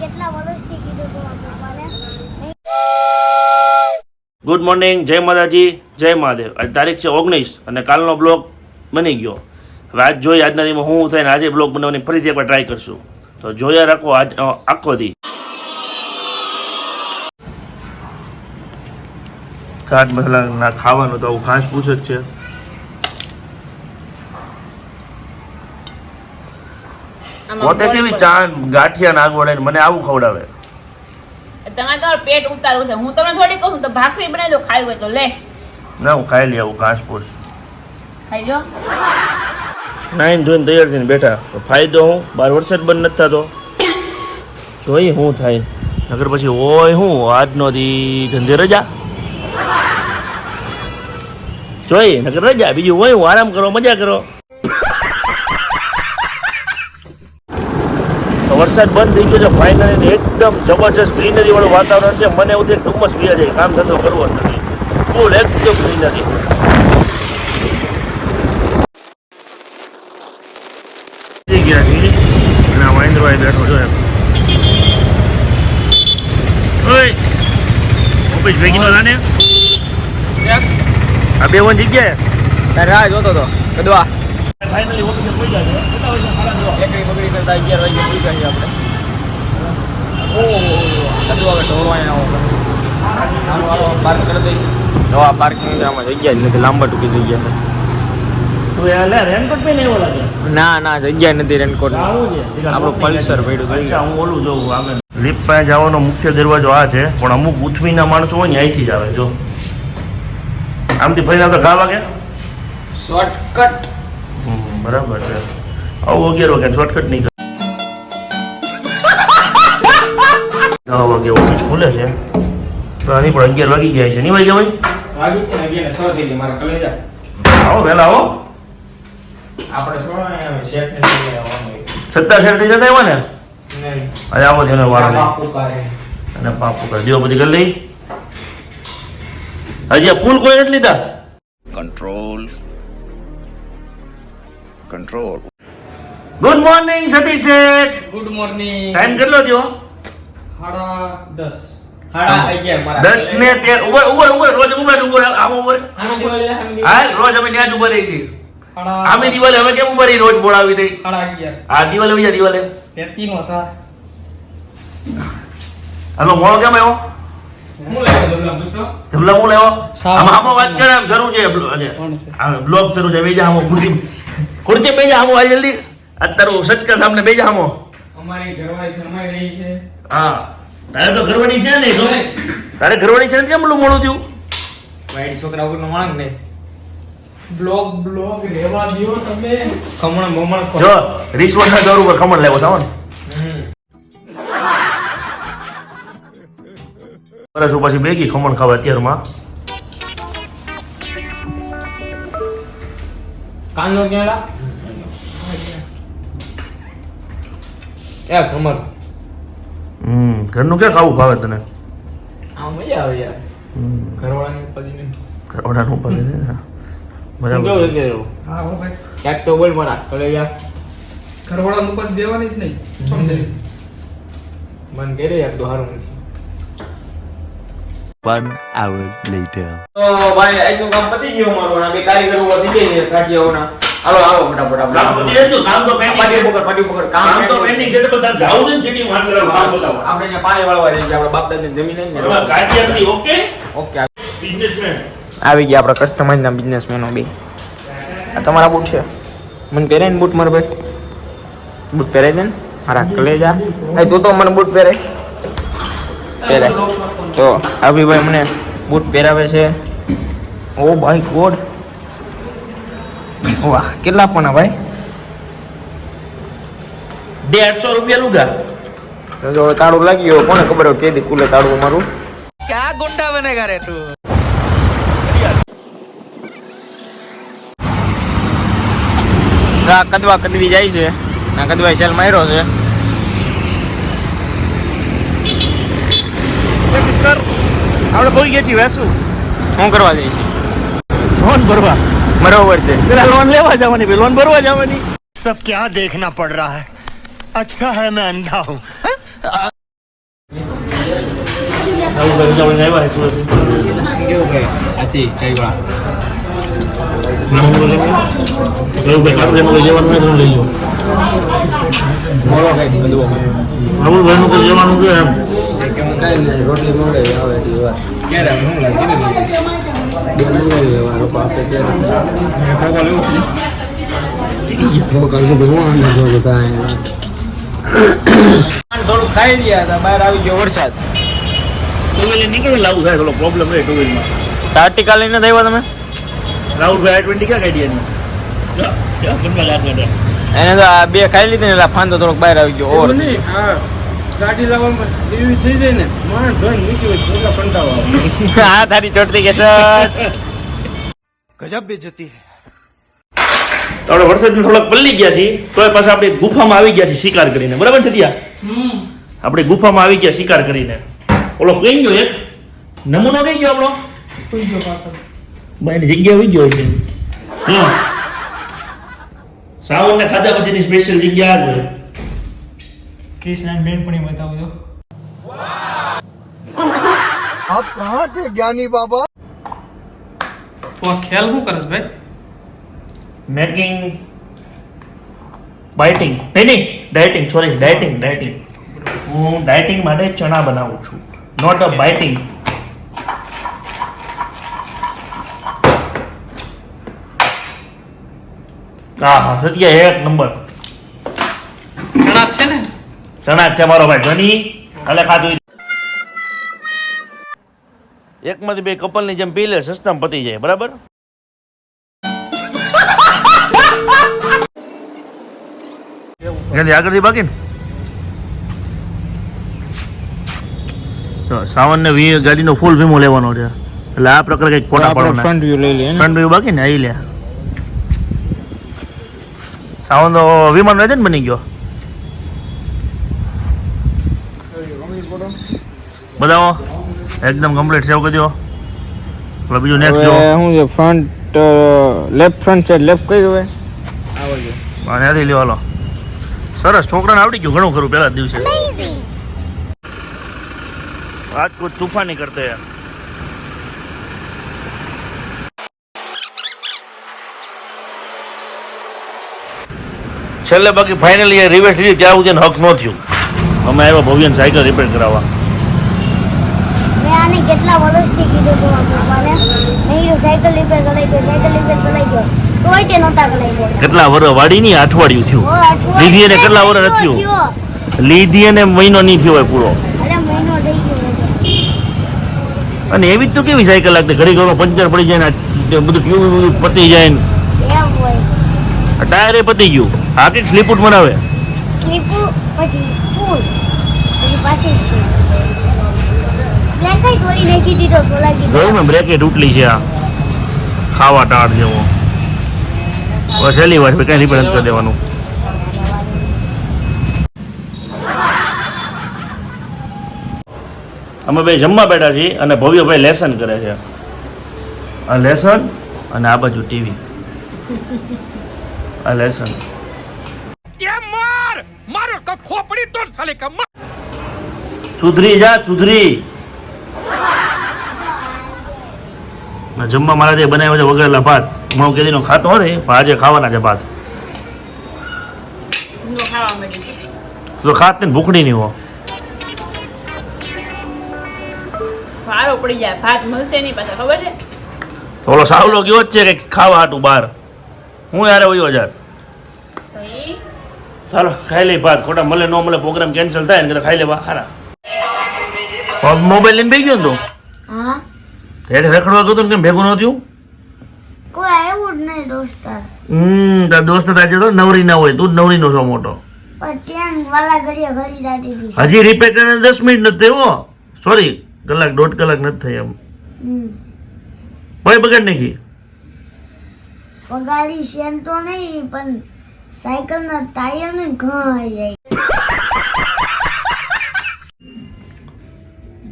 કેટલા વર્ષથી કીધું હતું પપ્પાને ગુડ મોર્નિંગ જય માતાજી જય મહાદેવ. આજ તારીખ છે ઓગણીસ અને કાલનો બ્લોગ બની ગયો. હવે આજ જોઈ આજના દિવસમાં હું થઈને આજે બ્લોગ બનાવવાની ફરીથી એકવાર ટ્રાય કરશું. તો જોયા રાખો આજ આખો દી. ચાટ મસાલા ખાવાનું તો આવું ઘાસ પૂછ જ છે. પોતે કેવી ચાંદ ગાંઠિયા નાગ વડે મને આવું ખવડાવે? તમારે તમારું પેટ ઉતારવું છે. હું તમને થોડી કહું તો ભાખરી બનાવી દો ખાવી હોય તો લે. ના હું ખાઈ આવું ઘાસ પૂછ ખાઈ લો. નાઈન જોઈને તૈયાર થઈને બેઠા. તો ફાયદો હું? બાર વરસાદ બંધ નથી થતો. જોઈ શું થાય. નગર પછી હોય હું? આજનો દી ધંધે રજા? જોઈ નગર રજા. બીજું હોય હું? આરામ કરો મજા કરો. તો વરસાદ બંધ થઈ ગયો છે ફાઇનલી એકદમ જબરજસ્ત ગ્રીનરી વાળું વાતાવરણ છે. મને એવું થાય ડુમ્મસ પીવા જાય કામ ધંધો કરવો જ નથી. ફૂલ એકદમ ગ્રીનરી ગયા છીએ અને આ મહેન્દ્રભાઈ બેઠો છો. એમ ઓય! ઓફિસ ભેગી નો લાને? આ બે વન જગ્યાએ? રાહ જોતો તો. કદવા ફાઇનલી ઓફિસે પહોંચ્યા છે કેટલા વાગે સાડા દસ એકડી અગિયાર વાગે પી ગયા આપણે. ઓહો આવો. પાર્ક કરી પાર્કિંગ આમાં જગ્યા જ નથી લાંબા ટૂંકી જગ્યા તું યાર રેનકોટ પહેરીને એવો લાગે? ના ના જગ્યા નથી રેનકોટ આપણું પલ્સર પડ્યું હું ઓલું જોઉં આમે લિફ્ટ પાસે જવાનો મુખ્ય દરવાજો આ છે પણ અમુક ઉથવીના માણસો હોય ને અહીંથી જ આવે જો. આમથી ફરીને આવતા ઘા વાગે? શોર્ટકટ હમ, બરાબર છે. આવું અગિયાર વાગે શોર્ટકટ નહીં દસ વાગે ઓફિસ ખુલે છે. તો આની પણ અગિયાર વાગી ગયા છે. નહીં વાગ્યા ભાઈ? આવો વહેલા આવો. શેઠ થઈ જતા ને? વાળો અને પાપુ કરી દીવો બધી કરી લઈ. હજી આ ફૂલ કોઈ નથી લીધા? Control control good morning Satish Sheth good morning time કેટલો થયો? સાડા દસ. દસ ને તેર. રોજ આમ હા રોજ અમે ત્યાં જ રહી છીએ. દિવાલે અમે કેમ ઊભા રહી રોજ બોલાવી દઈ. આ દિવાલે બીજા દિવાલે હતા. હાલો મોળો કેમ આવ્યો? હું જમલા હું લેવો. આમાં આમાં વાત કરે આમ જરૂર છે. બ્લોગ શરૂ છે બેજા આમો ખુરશી. ખુરશી બેજા આમો આ જલ્દી. અત્યારે સચકા સામને બેજા આમો અમારી ઘરવાળી શરમાઈ રહી છે. હા. તારે તો ઘરવાળી છે ને તો. તારે ઘરવાળી છે ને કેમ પેલું મોડું થયું? વાઈટ છોકરા ઉપર માંગ નહીં. બ્લોગ બ્લોગ રેવા દો તમે. ખમણ મમણ જો રિશ્વત ના દોર ઉપર ખમણ લેવો થાવ હમ. પછી બેગી ખમણ ખાવા અત્યારમાં. કાનનો કેળા? એ ખમણ. હમ ઘરનું ક્યાં ખાવું ભાવે તને? આ મજા આવે યાર. ઘરવાળાની ઉપાધિ નહીં. ઘરવાળાનું. કેવું છે હા હો ભાઈ. ક્યાંક તો બોલ મારા કલે યાર. ઘરવાળાનું પદ દેવાની જ નહીં. સમજે? મન કે યાર તો હારું નથી. One hour later. તો ભાઈ આજનું કામ પતી ગયું મારું અને બે કારીગરો વધી ગઈ છે હાલો આવો ફટાફટ કામ આપણે પતી તો કામ તો પેન્ડિંગ પકડ પાટી પકડ કામ કામ તો પેન્ડિંગ છે તો બધા જાવ છે ને city માં લગાવવા, કામ બતાવવા. આપણે અહીંયા પાણી વાળવા જઈએ આપણે બાપ દાદાની જમીન બરાબર, કાઢી ઓકે ઓકે બિઝનેસમેન આવી ગયા આપણા કસ્ટમાઇઝના બિઝનેસમેનો બી. આ તમારા બૂટ છે. મને પહેરાય ને બૂટ મારા ભાઈ. બૂટ પહેરાય છે ને? મારા કલેજા. એ તું તો મને બૂટ પહેરાય. પહેરાય. તો અભિભાઈ મને બૂટ પહેરાવે છે. ઓ ભાઈ ગોડ. વાહ કેટલા પણ ભાઈ? દેડસો રૂપિયા લુગા. જો તાળું લાગી ગયો કોને ખબર હોય કેદી કુલે તાળું મારું તું? કદવા કદવી જાય છે. ના કદવા સેલ માર્યો છે. આપણે કોઈ ગયા છીએ વેસુ. શું કરવા જાય છે? લોન ભરવા. બરોબર છે પેલા લોન લેવા જવાની લોન ભરવા જવાની સબ ક્યાં દેખના પડ રહા હૈ અચ્છા હૈ મેં અંધા હું આવું ઘરે જવાનું આવ્યા છે કેવું ભાઈ આથી ચાઈવાળા એવું ભાઈ કાપડે મગજ જવાનું હોય તો લઈ લો બોલો કઈ બધું રાહુલ ભાઈ નું જવાનું કે એમ રોટલી મોડે આવે ક્યારે થોડું ખાઈ રહ્યા હતા બહાર આવી ગયો વરસાદ. નીકળે લાવું થાય થોડો પ્રોબ્લેમ રહે ટુ વ્હીલમાં આર્ટિકલ લઈને થયા તમે? રાહુલભાઈ આઈ ટ્વેન્ટી ક્યાં કાઢી એની? એને તો આ બે ખાઈ લીધી ને એટલે ફાંદો થોડોક બહાર આવી ગયો ઓર. નહીં, આ ગાડી લાવવામાં એવી થઈ જાય ને માણસ ધોઈને મૂકી હોય એટલા કંટાળો આવે. હા તારી ચોટતી કે સર. તો આપણે વરસાદમાં થોડાક પલ્લી ગયા છીએ તોય પાછા આપણે ગુફામાં આવી ગયા છીએ શિકાર કરીને. બરાબર છે ત્યાં આપણે ગુફામાં આવી ગયા શિકાર કરીને. ઓલો કઈ ગયો એક? નમૂનો કઈ ગયો આપણો? એની જગ્યા આવી ગયો છે હા. સાવનને ખાધા પછીની સ્પેશિયલ જગ્યા આ કૃષ્ણ બેન પણ છું આપ કહા થે જ્ઞાની બાબા? તો ખ્યાલ શું કરસ ભાઈ? મેકિંગ બાઇટિંગ નહીં નહીં ડાયટિંગ સોરી ડાયટિંગ ડાયટિંગ હું ડાયટિંગ માટે ચણા બનાવું છું નોટ અ બાઇટિંગ હા હા સત્યા એક નંબર. ચણા જ છે મારો ભાઈ ધની. કાલે ખાધું. એકમાંથી બે કપલની જેમ પી લે સસ્તામાં પતી જાય બરાબર? આગળથી બાકી ને? તો સાવન ને વી ગાડીનો ફૂલ વીમો લેવાનો છે. એટલે આ પ્રકાર કંઈક ફોટા પાડવાના. ફ્રન્ટ વ્યૂ લઈ લે ફ્રન્ટ વ્યૂ બાકી ને આવી લે. સાવન તો વિમાન વેજન ને બની ગયો. બતાવો એકદમ કમ્પ્લીટ સેવ કરી દો. એટલે બીજું નેક્સ્ટ જો. હું શું છે front left front side left કઈ હવે અને ત્યાંથી લ્યો હાલો. સરસ છોકરાને આવડી ગયું ઘણું ખરું પહેલા દિવસે. આજ કોઈ તૂફાની કરતા યાર છેલ્લે બાકી ફાઇનલી રિવેટ લીધી ત્યાં સુધી હક ન થયું. અમે આવ્યા ભવ્યન સાયકલ રિપેર કરાવવા. કેટલા વર્ષથી કીધું હતું આ પપ્પાને મેં સાયકલ રિપેર કરાવી દો સાયકલ રિપેર કરાવી દો તોય તે નહોતા કરાવી દો કેટલા વર્ષ વાડી ની અઠવાડિયું થયું લીધી એને કેટલા વર્ષ થયું? લીધી એને મહિનો નહીં થયો હોય પૂરો. ગયો. અને એવી તો કેવી સાયકલ લાગતી? ઘડી ઘરો પંચર પડી જાય ને બધું ટ્યુબ બધું પતી જાય ને. ટાયરે પતી ગયું. આ કંઈક સ્લીપુટ બનાવે સ્લીપ પછી ફૂલ. પછી પાછી સ્લીપ બ્લેન્કેટ ઓલી નાખી દીધો સોલાજી જોયું મેં બ્રેકેટ ઉટલી છે આ. ખાવા ટાળ જેવો. બસ વાર કઈ રિપેર કરી દેવાનું. અમે ભાઈ જમવા બેઠા છીએ અને ભવ્યભાઈ લેસન કરે છે. આ લેસન અને આ બાજુ ટીવી આ લેસન સુધરી જા સુધરી ના, જમવા મારા જે બનાવ્યો છે વગરેલા ભાત હું કેદીનો ખાતો હોય પણ આજે ખાવાના છે ભાત. તો ખાત ને ભૂખડી નહીં હો. ભારો પડી જાય ભાત મળશે નહીં પાછા ખબર છે? તો ઓલો સાવલો ગયો જ છે કે ખાવા હાટું બહાર. હું યારે વયો જાત? ચાલો ખાઈ લઈ ભાત. ખોટા મળે ન મળે પ્રોગ્રામ કેન્સલ થાય ને ખાઈ લેવા. હારા. મોબાઈલ લઈને બેસી ગયો ને તું? હા. એટલે રખડવા તો ને કેમ ભેગું ન થયું? કોઈ આવ્યું જ નહીં દોસ્તાર હમ તાર દોસ્ત તાજે તો નવરી ના હોય તું જ નવરીનો છો મોટો. હજી રિપેર કરીને દસ મિનિટ નથી થયો સોરી કલાક દોઢ કલાક નથી થઈ એમ. હમ. ભાઈ બગાડ નાખી. પગારી શેન તો નહીં પણ સાયકલના ટાયર ને જાય.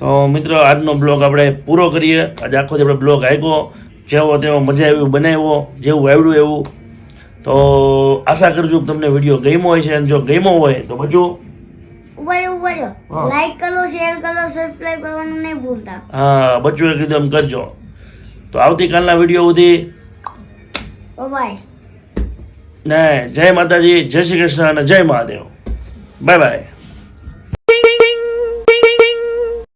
તો મિત્રો આજનો બ્લોગ આપણે પૂરો કરીએ. આજે આખો આપણે બ્લોગ આવ્યો જેવો તેવો મજા આવી બનાવ્યો જેવું આવડ્યું એવું. તો આશા કરજો કે તમને વીડિયો ગમ્યો હોય છે અને જો ગમ્યો હોય તો બધું. લાઈક કરો શેર કરો સબસ્ક્રાઇબ કરવાનું નહીં ભૂલતા. હા બચ્ચુએ કીધું એમ કરજો. તો આવતીકાલના વીડિયો સુધી. બાય ને જય માતાજી જય શ્રી કૃષ્ણ અને જય મહાદેવ. Bye bye.